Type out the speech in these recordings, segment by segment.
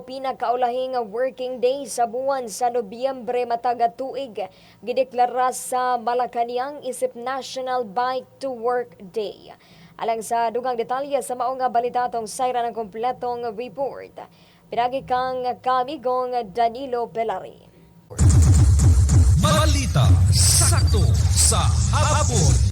Pinakaulahing working day sa buwan sa Nobyembre matag tuig gideklara sa Malacañang isip National Bike to Work Day. Alang sa dugang detalye sa maong balita tong sayra ng kompletong report. Pinagi kang kamigong Danilo Pelari. Balita sakto sa hapon.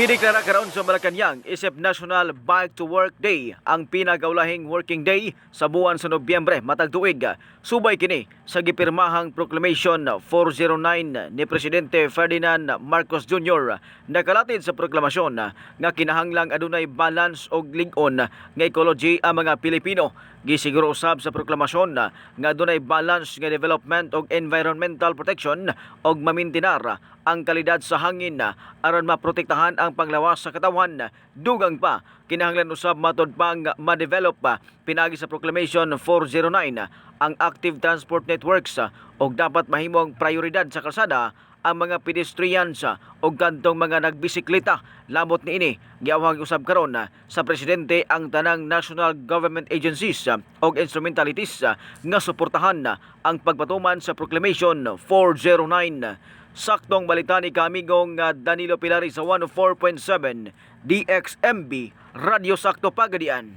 Gideklara karon sa Malacañang isip National Bike to Work Day ang pinagaulahing working day sa buwan sa Nobyembre matag tuig. Subay kini sa gipirmahang Proclamation 409 ni Presidente Ferdinand Marcos Jr. Nakalatid sa proklamasyon nga kinahanglang adunay balance og lig-on nga ecology ang mga Pilipino. Gisiguro usab sa proklamasyon nga adunay balance nga development og environmental protection og mamintinar ang kalidad sa hangin aron maprotektahan ang panglawas sa katawan. Dugang pa, kinahanglan usab matod pang ma-develop pa pinagi sa Proclamation 409 ang active transport networks og dapat mahimong prioridad sa kalsada ang mga pedestrians o kantong mga nagbisikleta. Lamot ni ini, giawhag usab karon sa presidente ang tanang national government agencies o instrumentalities nga suportahan ang pagpatuman sa Proclamation 409. Saktong balita ni kamigong ah, Danilo Pilari sa 104.7 DXMB Radio Sakto Pagadian.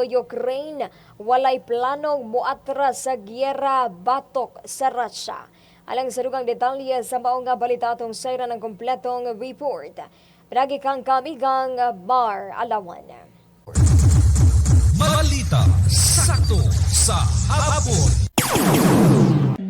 Ukraine walay planong muatras sa giyera batok sa Russia. Alang sa dugang detalye sa maong nga balita atong sayra ng kompletong report. Pinagi kang kamigang Bar Alawan. Balita sakto sa hapon.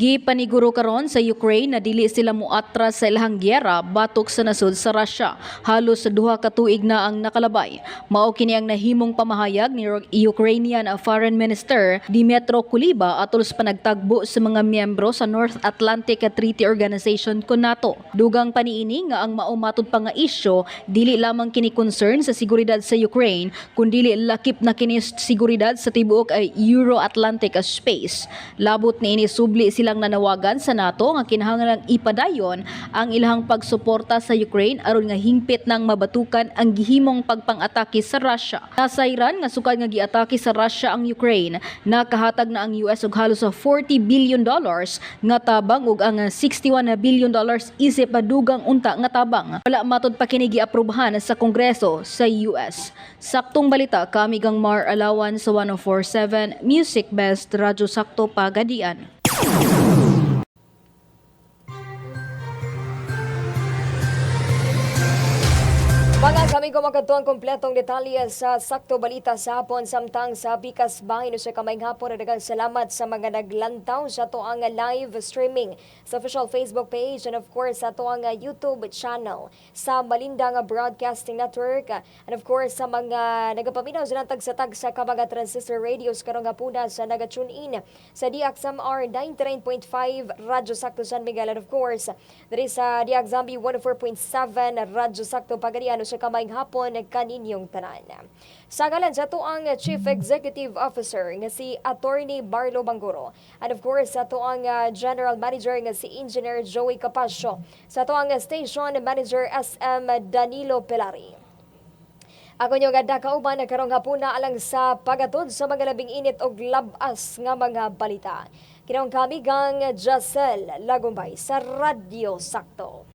Gipaniguro karon sa Ukraine na dili sila muatras sa ilahang gyera batok sa nasud sa Russia. Halos sa duha ka tuig na ang nakalabay. Mao kini ang nahimong pamahayag ni Ukrainian Foreign Minister Dmytro Kuleba atol sa panagtagbo sa mga miyembro sa North Atlantic Treaty Organization kun NATO. Dugang paniini nga ang maumatod pa nga isyo dili lamang kini concern sa seguridad sa Ukraine kundi lakip na kini seguridad sa tibuok ay Euro-Atlantic space. Labot ni ini subli silang nanawagan sa NATO nga kinahanglang ipadayon ang ilahang pagsuporta sa Ukraine aron nga hingpit nang mabatukan ang gihimong pagpang-atake sa Russia. Nasayran nga sukad nga giatake sa Russia ang Ukraine, nakahatag na ang US og halos sa 40 billion dollars nga tabang ug ang 61 billion dollars isip padugang unta nga tabang. Wala matod pa kini giaprubahan sa Kongreso sa US. Saktong balita kami gang Mar Alawan sa 1047 Music Best Radyo Sakto Pagadian. Mga kami kumakatuang kompletong detalye sa sakto balita sa hapon. Samtang sa Bikas Bahin sa kamay hapon dagang salamat sa mga naglantaw sa to ang live streaming sa official Facebook page and of course sa to ang YouTube channel sa Malindang Broadcasting Network. And of course sa mga nagapaminaw sa tag sa tag sa mga transistor radios karong hapuna sa naga-tune in sa DXMR 99.5 Radyo Sakto San Miguel. And of course diri sa DXMB 104.7 Radyo Sakto Pagadiano sa kamayng hapon kaninyong tanan. Sa ngalan sa tuang Chief Executive Officer nga si Attorney Barlo Banguro and of course sa tuang uh, General Manager nga si Engineer Joey Capasio sa tuang Station Manager SM Danilo Pelari. Ako nyo ganda kauban na karong hapuna alang sa pagatod sa mga labing init og labas nga mga balita. Kinong kami gang Jacel Lagumbay sa Radio Sakto.